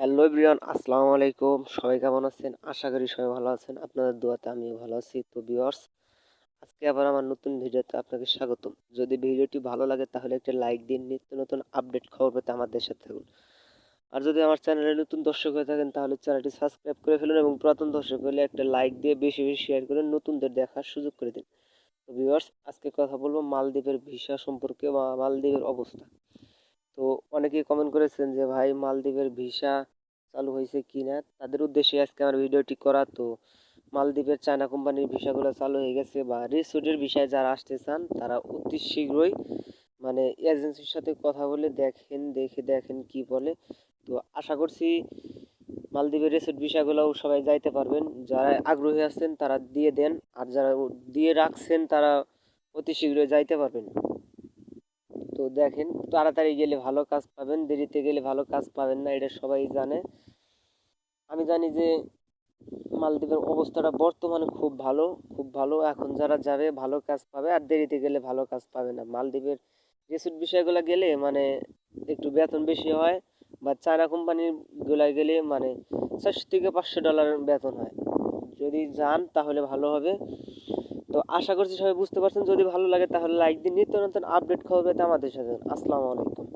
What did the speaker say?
Hello everyone, আসসালামু আলাইকুম। সবাই কেমন আছেন? আশা করি সবাই ভালো আছেন। আপনাদের দোয়াতে আমিও ভালো আছি। তো ভিউয়ার্স আজকে আবার আমার নতুন ভিডিওতে আপনাকে স্বাগতম। যদি ভিডিওটি ভালো লাগে তাহলে একটা লাইক দিন নিত্য নতুন আপডেট খবর পেতে আমাদের সাথে থাকুন। আর যদি আমার চ্যানেলে নতুন দর্শক হয়ে থাকেন তাহলে চ্যানেলটি সাবস্ক্রাইব করে ফেলুন এবং পুরাতন দর্শক হলে একটা লাইক দিয়ে বেশি বেশি শেয়ার করে নতুনদের দেখার সুযোগ করে দিন। তো ভিউয়ার্স আজকে কথা বলব মালদ্বীপের ভিসা সম্পর্কে বা মালদ্বীপের অবস্থা। তো অনেকেই কমেন্ট করেছেন যে, ভাই, মালদ্বীপের ভিসা চালু হয়েছে কি না তাদের উদ্দেশ্যে আজকে আমার ভিডিওটি করা। তো মালদ্বীপের চায়না কোম্পানির ভিসাগুলো চালু হয়ে গেছে বা রিসোর্টের ভিসায় যারা আসতে চান, তারা অতি শীঘ্রই মানে এজেন্সির সাথে কথা বলে দেখেন, দেখে দেখেন কি বলে। তো আশা করছি মালদ্বীপের রিসোর্ট ভিসাগুলোও সবাই যাইতে পারবেন। যারা আগ্রহী আছেন, তারা দিয়ে দেন। আর যারা দিয়ে রাখছেন, তারা অতি শীঘ্রই যাইতে পারবেন। তো দেখেন, তাড়াতাড়ি গেলে ভালো কাজ পাবেন, দেরিতে গেলে ভালো কাজ পাবেন না, এটা সবাই জানে। আমি জানি যে মালদ্বীপের অবস্থাটা বর্তমানে খুব ভালো খুব ভালো। এখন যারা যাবে, ভালো কাজ পাবে, আর দেরিতে গেলে ভালো কাজ পাবে না। মালদ্বীপের রিসোর্ট বিষয়গুলো গেলে মানে একটু বেতন বেশি হয়, বা চায়না কোম্পানিরগুলা গেলে মানে চারশো থেকে পাঁচশো ডলার বেতন হয়। যদি যান, তাহলে ভালো হবে। তো আশা করছি সবাই বুঝতে পারছেন। যদি ভালো লাগে তাহলে লাইক দিন নিত্য নতুন আপডেট খবর পেতে আমাদের সাথে আসসালামু আলাইকুম।